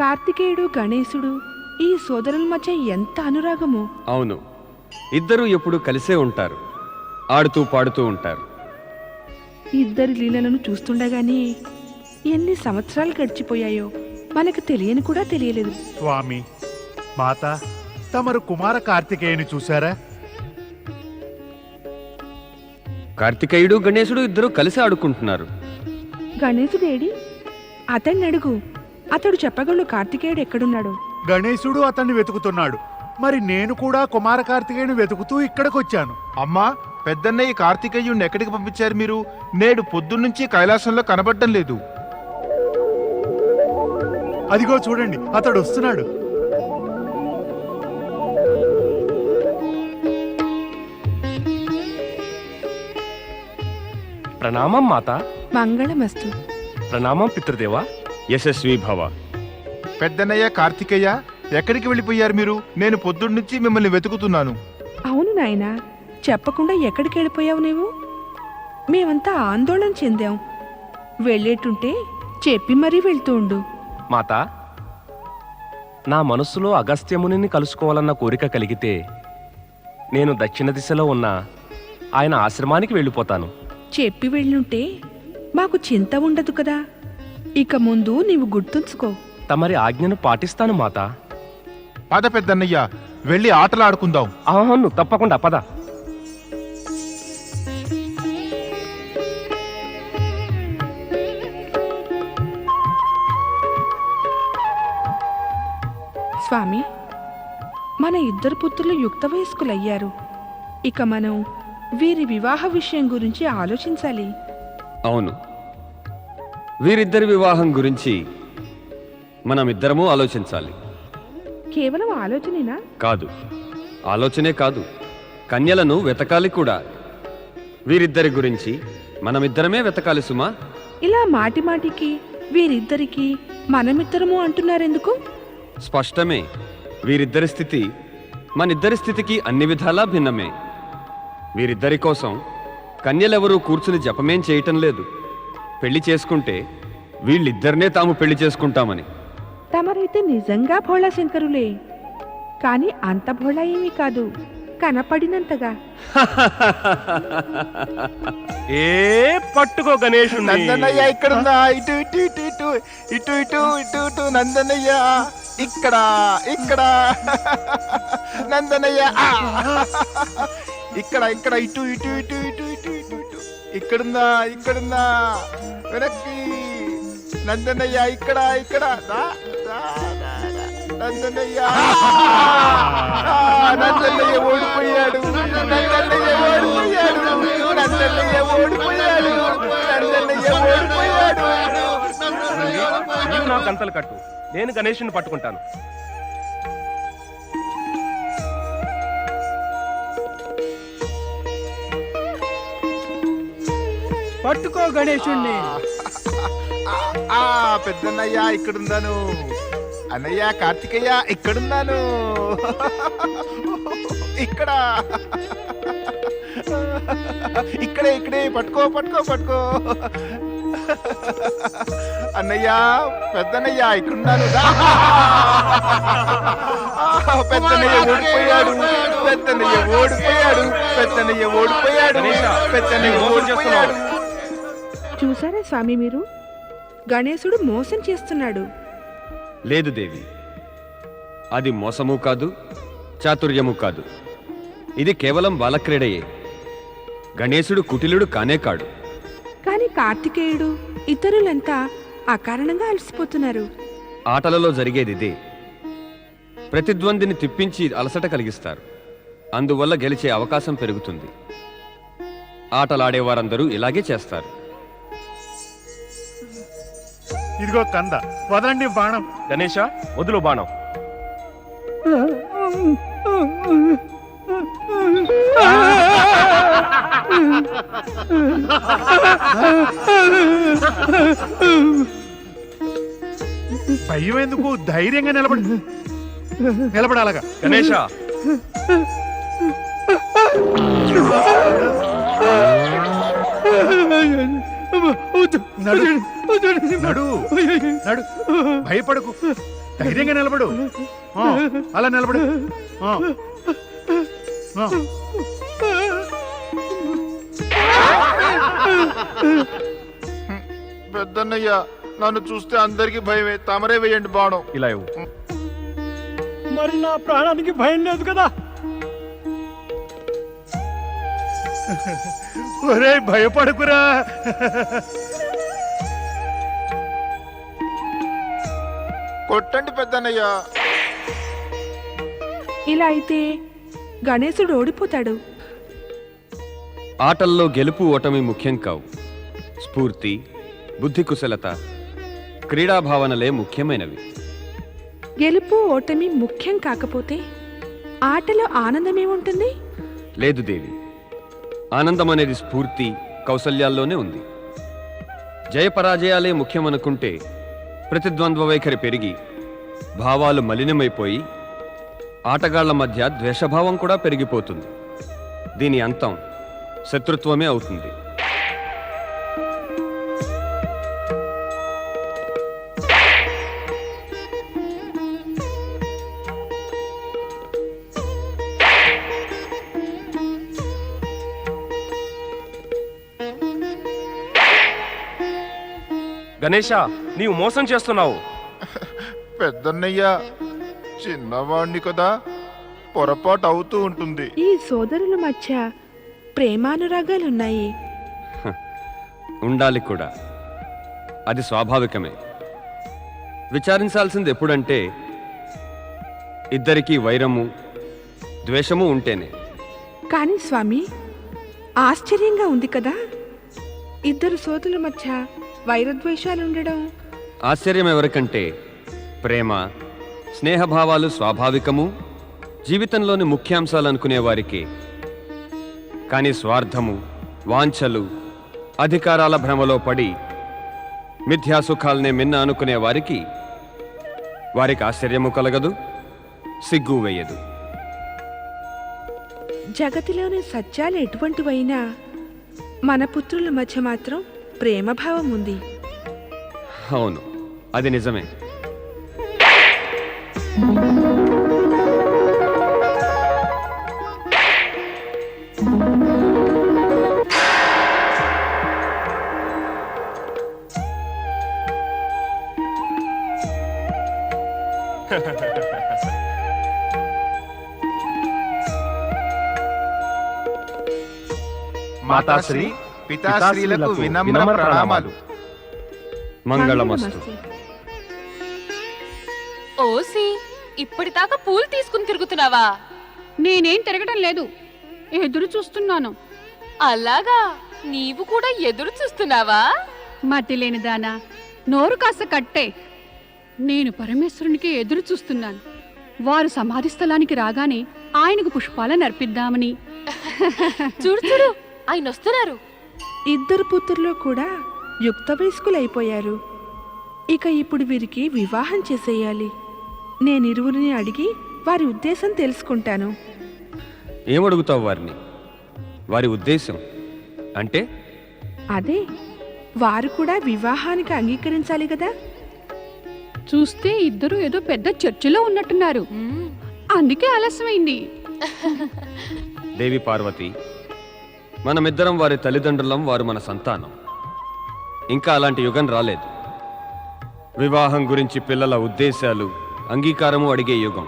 కార్తికేయుడు గణేశుడు ఈ సోదరుల మధ్య ఎంత అనురాగమో? అవును. ఇద్దరూ ఎప్పుడు కలిసే ఉంటారు. ఆడుతూ పాడుతూ ఉంటారు. ఇద్దరి లీలలను చూస్తుండగానే ఎన్ని సంవత్సరాలు గడిచిపోయాయో మనకు తెలియని కూడా తెలియలేదు. స్వామి మాత తమరు కుమార కార్తికేయుని చూశారా? కార్తికేయుడు గణేశుడు ఇద్దరూ కలిసి ఆడుకుంటున్నారు. గణేశుడేడి అతన్ని అడుగు. అతడు చెప్పగలడు కార్తికేయుడు ఎక్కడున్నాడో? గణేశుడు అతన్ని వెతుకుతున్నాడు. మరి నేను కూడా కుమార కార్తికేయుని వెతుకుతూ ఇక్కడికొచ్చాను. అమ్మా పెద్దన్నయ్య కార్తికేయుణ్ణి ఎక్కడికి పంపించారు మీరు? నేడు పొద్దున్నుంచి కైలాసంలో కనబడటం లేదు. అదిగో చూడండి అతడు వస్తున్నాడు. ప్రణామం మాత. మంగళమస్తు. ప్రణామం పితృదేవా. యశస్వీ భవ. పెద్దన్నయ్య కార్తికేయ ఎక్కడికి వెళ్ళిపోయారు మీరు? నేను పొద్దున్నుంచి మిమ్మల్ని వెతుకుతున్నాను. అవును నాయనా చెప్పకుండా ఎక్కడికి వెళ్ళిపోయావు నీవు? మేమంతా ఆందోళన చెందాం. వెళ్ళేటుంటే చెప్పి మరీ వెళ్తూ ఉండు. మాత నా మనస్సులో అగస్త్యమునిని కలుసుకోవాలన్న కోరిక కలిగితే నేను దక్షిణ దిశలో ఉన్న ఆయన ఆశ్రమానికి వెళ్ళిపోతాను. చెప్పి వెళ్ళుంటే మాకు చింత ఉండదు కదా? ఇక ముందు నీవు గుర్తుంచుకో. తమరి ఆజ్ఞను పాటిస్తాను మాత. పద పెద్దన్నయ్య వెళ్ళి ఆటలు ఆడుకుందాం అవును తప్పకుండా పద. స్వామి మన ఇద్దరు పుత్రులు యుక్త వయస్కులయ్యారు. ఇక మనం వీరి వివాహ విషయం గురించి ఆలోచించాలి. అవును. వీరిద్దరి వివాహం గురించి మనమిద్దరము ఆలోచించాలి. కేవలం ఆలోచనేనా? కాదు. ఆలోచనే కాదు. కన్యలను వెతకాలి కూడా. వీరిద్దరి గురించి మనమిద్దరమే వెతకాలి సుమా. ఇలా మాటి మాటికి వీరిద్దరికి మనమిద్దరము అంటున్నారెందుకు? స్పష్టమే. వీరిద్దరి స్థితి మనిద్దరి స్థితికి అన్ని విధాలా భిన్నమే. వీరిద్దరి కోసం కన్యలెవరూ కూర్చుని జపమేం చేయటం లేదు. పెళ్ళి చేసుకుంటే వీళ్ళిద్దరినే తాము పెళ్ళి చేసుకుంటామని తమరైతే నిజంగా భోళా శంకరులే కానీ అంత భోళా ఏమీ కాదు కనపడినంతగా ఏ పట్టుకో గణేష్ నందనయ్య ఇక్కడుందా ఇటు ఇటు ఇటు ఇటు ఇటు ఇటు ఇటు ఇటు నందనయ్య ఇక్కడ ఇక్కడ నందనయ్య ఆ! ఇక్కడ ఇక్కడ ఇటు ఇటు ఇటు ఇటు ఇటు ఇక్కడుందా ఇక్కడుందా? వెనక్కి. నందనయ్య ఇక్కడ ఇక్కడ. నందనయ్య నందనయ్య ఓడిపోయాడు. నందనయ్య ఓడిపోయాడు. నందనయ్య ఓడిపోయాడు. నందనయ్య ఓడిపోయాడు. గంతలు కట్టు. నేను గణేషుని పట్టుకుంటాను. పట్టుకో గణేశుణ్ణి. ఆ పెద్దన్నయ్య ఇక్కడున్నాను అన్నయ్య కార్తికయ్య ఇక్కడున్నాను ఇక్కడ. ఇక్కడే ఇక్కడే పట్టుకో పట్టుకో పట్టుకో. అన్నయ్య పెద్దన్నయ్య ఇక్కడున్నాను. పెద్దన్నయ్య ఓడిపోయాడు. పెద్దన్నయ్య ఓడిపోయాడు. పెద్దన్నయ్య ఓడిపోయాడు. గణేశ, పెద్దన్నయ్య నువ్వు మోసం ఓడిపోయాడు. చూసారా స్వామి మీరు? గణేశుడు మోసం చేస్తున్నాడు. లేదు దేవి. అది మోసము కాదు చాతుర్యము కాదు. ఇది కేవలం బాలక్రీడయే. గణేశుడు కుటిలుడు కానే కాడు. కానీ కార్తికేయుడు ఇతరులంతా అకారణంగా అలసిపోతున్నారు. ఆటలలో జరిగేది ఇదే. ప్రతిద్వందిని తిప్పించి అలసట కలిగిస్తారు. అందువల్ల గెలిచే అవకాశం పెరుగుతుంది. ఆటలాడేవారందరూ ఇలాగే చేస్తారు. ఇదిగో కంద. వదలండి బాణం. గణేష వదులు బాణం. భయం ఎందుకు? ధైర్యంగా నిలబడి నిలబడాలగా. గణేష నడు నడు. నడు. భయపడకు. ధైర్యంగా నిలబడు. ఆ, అలా నిలబడు. పెద్దన్నయ్య నన్ను చూస్తే అందరికి భయమే. తమరే వేయండి బాణం. ఇలా ఇవ్వు. మరి నా ప్రాణానికి భయం లేదు కదా? ఒరే భయపడకురా. కొట్టండి పెద్దన్నయ్య. ఇలా అయితే గణేశుడు ఓడిపోతాడు. ఆటల్లో గెలుపు ఓటమి ముఖ్యం కావు. స్ఫూర్తి బుద్ధి కుశలత క్రీడా భావనలే ముఖ్యమైనవి. గెలుపు ఓటమి ముఖ్యం కాకపోతే ఆటలో ఆనందమేముంటుంది? లేదు దేవి. ఆనందం అనేది స్ఫూర్తి కౌశల్యాల్లోనే ఉంది. జయపరాజయాలే ముఖ్యమనుకుంటే ప్రతిద్వంద్వ వైఖరి పెరిగి భావాలు మలినమైపోయి ఆటగాళ్ళ మధ్య ద్వేషభావం కూడా పెరిగిపోతుంది. దీని అంతం శత్రుత్వమే అవుతుంది. గణేష నీవు మోసం చేస్తున్నావు. పెద్దన్నయ్య చిన్నవాణ్ణి కదా పొరపాటు అవుతూ ఉంటుంది. ఈ సోదరుల మధ్య ప్రేమానురాగాలున్నాయి. ఉండాలి కూడా. అది స్వాభావికమే. విచారించాల్సింది ఎప్పుడంటే ఇద్దరికీ వైరము ద్వేషము ఉంటేనే. కానీ స్వామి ఆశ్చర్యంగా ఉంది కదా. ఇద్దరు సోదరుల మధ్య వైరద్వేషాలుండడం ఆశ్చర్యం ఎవరికంటే ప్రేమ స్నేహభావాలు స్వాభావికము జీవితంలోని ముఖ్యాంశాలు అనుకునే వారికి. కానీ స్వార్థము వాంఛలు అధికారాల భ్రమలో పడి మిథ్యాసుఖాలనే మిన్న అనుకునే వారికి వారికి ఆశ్చర్యము కలగదు సిగ్గు వేయదు. జగతిలోని సత్యాలు ఎటువంటివైనా మన పుత్రుల మధ్య మాత్రం ప్రేమభావం ఉంది అవును అది నిజమే. మాతాశ్రీ పితాశ్రీలకు వినమ్ర ప్రణామాలు. మంగళమస్తు. ఓసి ఇప్పటిదాకా పూలు తీసుకుని తిరుగుతున్నావా? నేనేం తిరగడం లేదు. ఎదురు చూస్తున్నాను. అలాగా? నీవు కూడా ఎదురు చూస్తున్నావా? మతి లేని దానా నోరు కాస్త కట్టే. నేను పరమేశ్వరునికి ఎదురు చూస్తున్నాను. వారు సమాధి స్థలానికి రాగానే ఆయనకు పుష్పాలను అర్పిద్దామని. చూడు చూడు ఆయన వస్తున్నారు. ఇద్దరు పుత్రులు కూడా యుక్త వయస్కులైపోయారు ఇక ఇప్పుడు వీరికి వివాహం చేసేయాలి. నేను ఇరువురిని అడిగి వారి ఉద్దేశం తెలుసుకుంటాను. ఏమడుగుతావు వారిని? వారి ఉద్దేశం అంటే? అదే వారు కూడా వివాహానికి అంగీకరించాలి కదా? చూస్తే ఇద్దరు ఏదో పెద్ద చర్చిలో ఉన్నట్టున్నారు. అందుకే ఆలస్యమైంది. దేవి పార్వతి మనమిద్దరం వారి తల్లిదండ్రులం వారు మన సంతానం. ఇంకా అలాంటి యుగం రాలేదు. వివాహం గురించి పిల్లల ఉద్దేశాలు అంగీకారము అడిగే యుగం.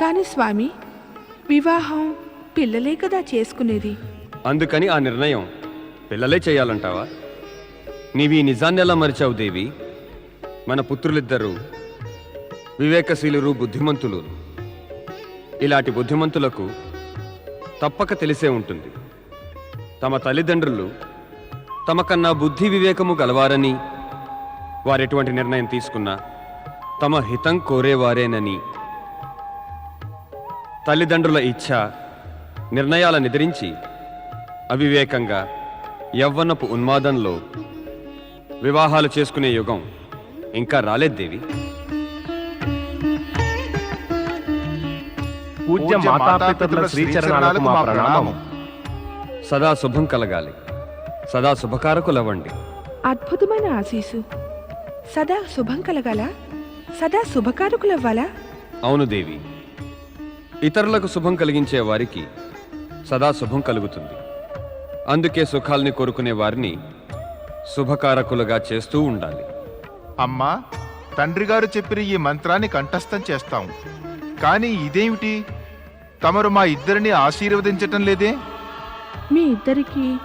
కానీ స్వామి వివాహం పిల్లలే కదా చేసుకునేది? అందుకని ఆ నిర్ణయం పిల్లలే చేయాలంటావా? నీవి నిజాన్ని ఎలా మరిచావు దేవి? మన పుత్రులిద్దరూ వివేకశీలురు బుద్ధిమంతులు. ఇలాంటి బుద్ధిమంతులకు తప్పక తెలిసే ఉంటుంది. తమ తల్లిదండ్రులు తమకన్నా బుద్ధి వివేకము గలవారని వారెటువంటి నిర్ణయం తీసుకున్నా తమ హితం కోరేవారేనని. తల్లిదండ్రుల ఇచ్ఛ నిర్ణయాలను నిద్రించి అవివేకంగా యవ్వనపు ఉన్మాదంలో వివాహాలు చేసుకునే యుగం ఇంకా రాలేదు పూజ్య మాతాపితరుల శ్రీచరణాలకు మా ప్రణామం. సదా శుభం కలగాలి. సదా శుభకారకులవ్వండి అద్భుతమైన ఆశీసు. సదా శుభం కలగాల? సదా శుభకారకులవ్వాలా అవును దేవి. ఇతరులకు శుభం కలిగించే వారికి సదా శుభం కలుగుతుంది. అందుకే సుఖాల్ని కోరుకునే వారిని శుభకారకులుగా చేస్తూ ఉండాలి. అమ్మా తండ్రి గారు చెప్పిన ఈ మంత్రాన్ని కంఠస్థం చేస్తాం. కానీ ఇదేమిటి? తమరు మా ఇద్దరిని ఆశీర్వదించటం లేదే? మీ ఇద్దరికి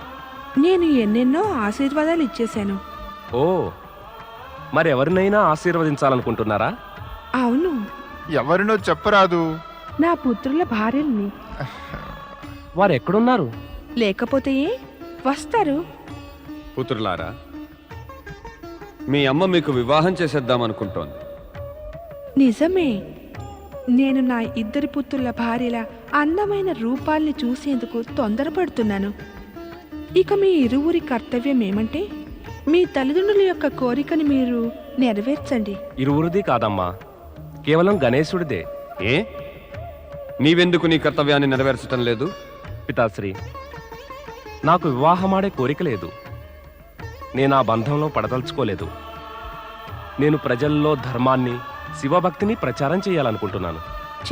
నేను ఎన్నెన్నో ఆశీర్వాదాలు ఇచ్చేశాను. ఓ మరెవరినైనా ఆశీర్వదించాలనుకుంటున్నారా? అవును. ఎవరినో చెప్పరాదు. నా పుత్రుల భార్యల్ని. వారు ఎక్కడున్నారు లేకపోతే ఏ? వస్తారు. పుత్రులారా మీ అమ్మ మీకు వివాహం చేసేద్దామనుకుంటోంది. నిజమే. నేను నా ఇద్దరి పుత్రుల భార్యల అందమైన రూపాల్ని చూసేందుకు తొందరపడుతున్నాను. ఇక మీ ఇరువురి కర్తవ్యం ఏమంటే మీ తల్లిదండ్రుల యొక్క కోరికని మీరు నెరవేర్చండి. ఇరువురిది కాదమ్మా. కేవలం గణేశుడిదే. ఏ? నీవెందుకు నీ కర్తవ్యాన్ని నెరవేర్చటం లేదు? పితాశ్రీ నాకు వివాహమాడే కోరిక లేదు. నేను ఆ బంధంలో పడదలుచుకోలేదు. నేను ప్రజల్లో ధర్మాన్ని శివభక్తిని ప్రచారం చేయాలనుకుంటున్నాను.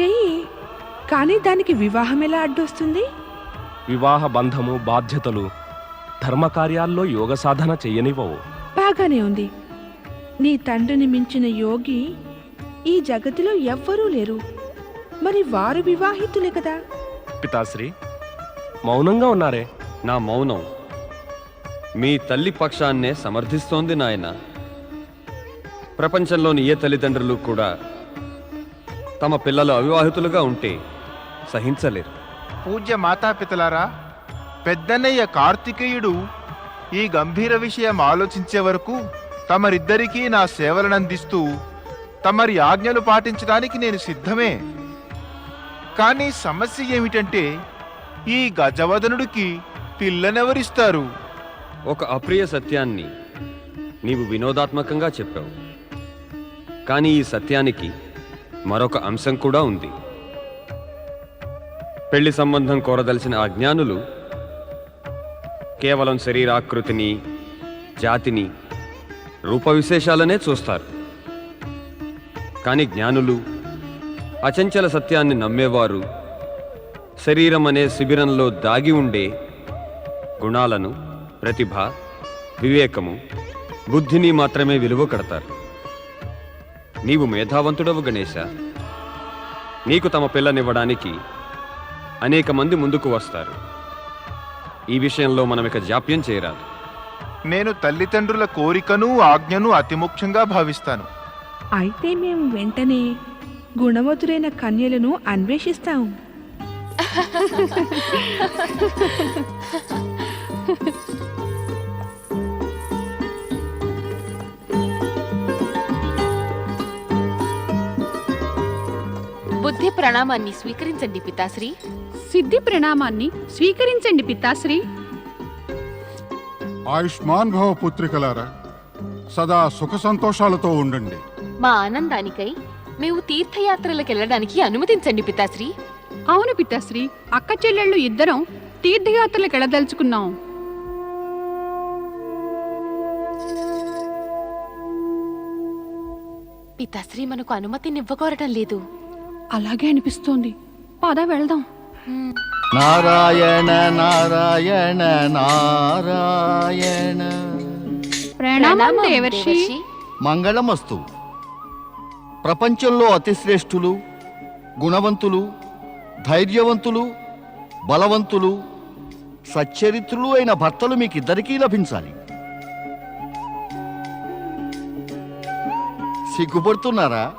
చెయ్యి. కానీ దానికి వివాహం ఎలా అడ్డొస్తుంది? వివాహ బంధము బాధ్యతలు ధర్మకార్యాల్లో యోగ సాధన చెయ్యనివ్వవు బాగానే ఉంది. నీ తండ్రిని మించిన యోగి ఈ జగతిలో ఎవ్వరూ లేరు. మరి వారు వివాహితులే కదా? పితాశ్రీ మౌనంగా ఉన్నారే. నా మౌనం మీ తల్లి పక్షాన్నే సమర్థిస్తోంది నాయన. ప్రపంచంలోని ఏ తల్లిదండ్రులు కూడా తమ పిల్లలు అవివాహితులుగా ఉంటే సహించలేరు. పూజ్య మాతాపితలారా పెద్దన్నయ్య కార్తికేయుడు ఈ గంభీర విషయం ఆలోచించే వరకు తమరిద్దరికీ నా సేవలనందిస్తూ తమరి ఆజ్ఞలు పాటించడానికి నేను సిద్ధమే. కానీ సమస్య ఏమిటంటే ఈ గజవదనుడికి పిల్లనెవరిస్తారు? ఒక అప్రియ సత్యాన్ని నీవు వినోదాత్మకంగా చెప్పావు. కానీ ఈ సత్యానికి మరొక అంశం కూడా ఉంది. పెళ్ళి సంబంధం కోరదలిచిన అజ్ఞానులు కేవలం శరీరాకృతిని జాతిని రూప విశేషాలనే చూస్తారు. కానీ జ్ఞానులు అచంచల సత్యాన్ని నమ్మేవారు శరీరం అనే శిబిరంలో దాగి ఉండే గుణాలను ప్రతిభ వివేకము బుద్ధిని మాత్రమే విలువ కడతారు. నీవు మేధావంతుడవు గణేశ. నీకు తమ పిల్లనివ్వడానికి అనేక మంది ముందుకు వస్తారు. ఈ విషయంలో మనం ఇక జాప్యం చేయరాదు. నేను తల్లిదండ్రుల కోరికను ఆజ్ఞను అతి ముఖ్యంగా భావిస్తాను. అయితే మేము వెంటనే గుణవతులైన కన్యలను అన్వేషిస్తాం బుద్ధి ప్రణామాన్ని స్వీకరించండి పితాశ్రీ. సిద్ధి ప్రణామాన్ని స్వీకరించండి పితాశ్రీ. ఆయుష్మాన్ భవ పుత్రికలారా సదా సుఖ సంతోషాలతో ఉండండి. మా ఆనందానికై మేము తీర్థయాత్రలకు వెళ్ళడానికి అనుమతించండి పితాశ్రీ. అవును పితాశ్రీ. అక్క చెల్లెళ్ళు ఇద్దరం తీర్థయాత్రలకు వెళ్ళదలుచుకున్నాం పితాశ్రీ మనకు అనుమతినివ్వకోరటం లేదు. అలాగే అనిపిస్తోంది. పద వెళ్దాం. నారాయణ నారాయణ నారాయణ. ప్రణామం దేవర్షి. మంగళమస్తు. ప్రపంచంలో అతి శ్రేష్ఠులు గుణవంతులు ధైర్యవంతులు బలవంతులు సచ్చరిత్రులు అయిన భర్తలు మీకిద్దరికీ లభించాలి. సిగ్గుపడుతున్నారా?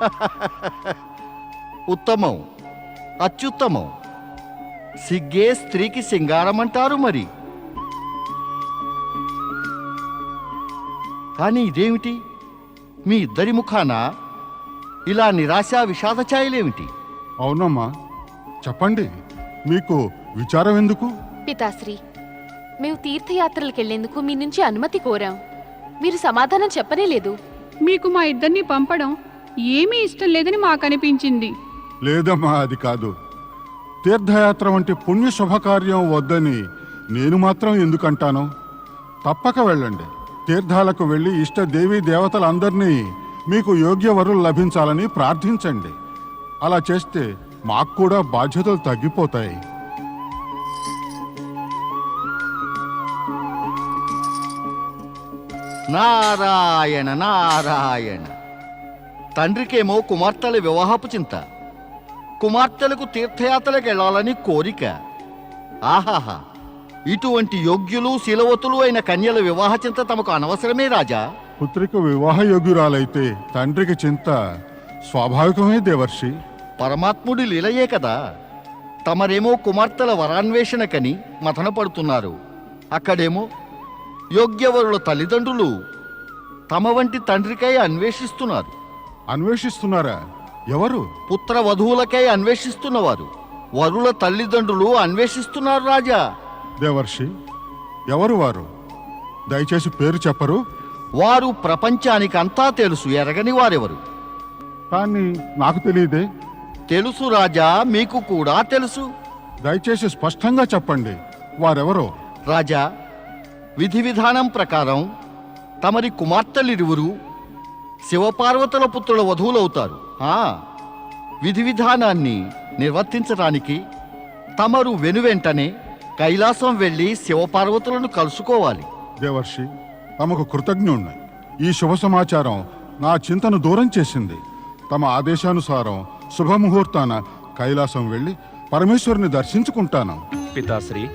ఉత్తమం అత్యుత్తమం. సిగ్గే స్త్రీకి సింగారం అంటారు మరి. కానీ ఇదేమిటి? మీ ఇద్దరి ముఖాన ఇలా నిరాశ విషాద ఛాయలేమిటి? అవునమ్మా చెప్పండి మీకు విచారం ఎందుకు? పితాశ్రీ మేము తీర్థయాత్రలకు వెళ్ళేందుకు మీ నుంచి అనుమతి కోరాం. మీరు సమాధానం చెప్పనే లేదు. మీకు మా ఇద్దరిని పంపడం ఏమీ ఇష్టం లేదని మాకు అనిపించింది లేదమ్మా అది కాదు. తీర్థయాత్ర వంటి పుణ్య శుభకార్యం వద్దని నేను మాత్రం ఎందుకంటాను? తప్పక వెళ్ళండి. తీర్థాలకు వెళ్ళి ఇష్ట దేవీ దేవతలందరినీ మీకు యోగ్య వరులు లభించాలని ప్రార్థించండి. అలా చేస్తే మాకు కూడా బాధ్యతలు తగ్గిపోతాయి. నారాయణ నారాయణ. తండ్రికేమో కుమార్తెల వివాహపు చింత. కుమార్తెలకు తీర్థయాత్రలకు వెళ్ళాలని కోరిక. ఆహాహా. ఇటువంటి యోగ్యులు శీలవతులు అయిన కన్యల వివాహ చింత తమకు అనవసరమే రాజా? పుత్రిక వివాహయోగ్యురాలైతే తండ్రికి చింత స్వాభావికమే దేవర్షి. పరమాత్ముడి లీలయే కదా. తమరేమో కుమార్తెల వరాన్వేషణకని మథన పడుతున్నారు అక్కడేమో యోగ్యవరుల తల్లిదండ్రులు తమ వంటి తండ్రికై అన్వేషిస్తున్నారు. అన్వేషిస్తున్నారా? ఎవరు? పుత్ర వధువులకై అన్వేషిస్తున్నవారు. వరుల తల్లిదండ్రులు అన్వేషిస్తున్నారు రాజా. దేవర్షి ఎవరు వారు? దయచేసి పేరు చెప్పరు? వారు ప్రపంచానికి అంతా తెలుసు ఎరగని వారెవరు? కానీ నాకు తెలియదే. తెలుసు రాజా మీకు కూడా తెలుసు. దయచేసి స్పష్టంగా చెప్పండి వారెవరో? రాజా విధి విధానం ప్రకారం తమరి కుమార్తెలిరువురు శివపార్వతుల పుత్రుల వధువులవుతారు. ఆ, విధి విధానాన్ని నిర్వర్తించడానికి తమరు వెనువెంటనే కైలాసం వెళ్ళి శివపార్వతులను కలుసుకోవాలి. దేవర్షి తమకు కృతజ్ఞుణ్ణి. ఈ శుభ సమాచారం నా చింతను దూరం చేసింది. తమ ఆదేశానుసారం శుభముహూర్తాన కైలాసం వెళ్ళి పరమేశ్వరుని దర్శించుకుంటాను. పితాశ్రీ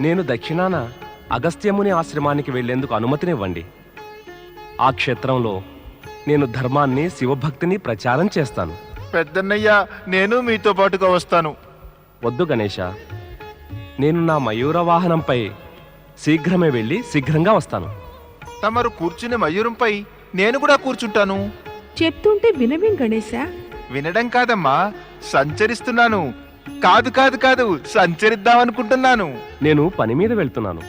నేను దక్షిణాన అగస్త్యముని ఆశ్రమానికి వెళ్ళేందుకు అనుమతినివ్వండి. ఆ క్షేత్రంలో నేను ధర్మాన్ని శివభక్తిని ప్రచారం చేస్తాను. పెద్దన్నయ్య నేను మీతో పాటుగా వస్తాను. వద్దు గణేష నేను నా మయూర వాహనంపై శీఘ్రమే వెళ్ళి శీఘ్రంగా వస్తాను. తమరు కూర్చునే మయూరంపై నేను కూడా కూర్చుంటాను. చెప్తుంటే వినవేం గణేశా? వినడం కాదమ్మా సంచరిస్తున్నాను. కాదు కాదు కాదు సంచరిద్దామనుకుంటున్నాను. నేను పని మీద వెళ్తున్నాను.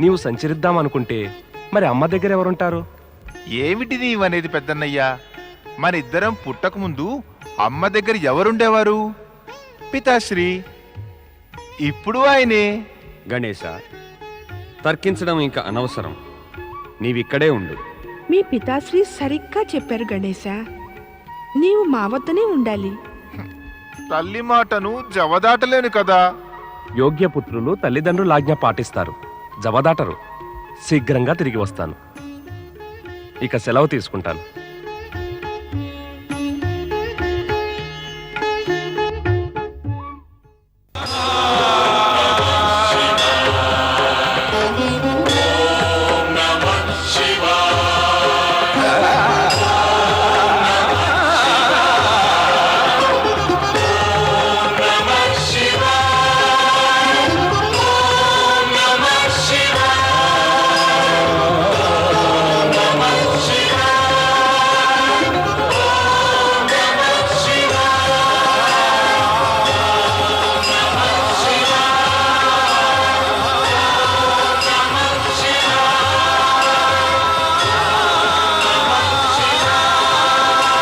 నీవు సంచరిద్దామనుకుంటే మరి అమ్మ దగ్గర ఎవరుంటారు ఏమిటి నీవనేది పెద్దన్నయ్య? మన ఇద్దరం పుట్టకముందు అమ్మ దగ్గర ఎవరుండేవారు? పితాశ్రీ. ఇప్పుడు ఆయనే. గణేశ తర్కించడం ఇంకా అనవసరం. నీవిక్కడే ఉండు. మీ పితాశ్రీ సరిగ్గా చెప్పారు గణేశ. నీవు మా వద్దనే ఉండాలి. తల్లి మాటను జవదాటలేను కదా. యోగ్యపుత్రులు తల్లిదండ్రుల ఆజ్ఞ పాటిస్తారు. జవదాటరు. శీఘ్రంగా తిరిగి వస్తాను. ఇక సెలవు తీసుకుంటాను.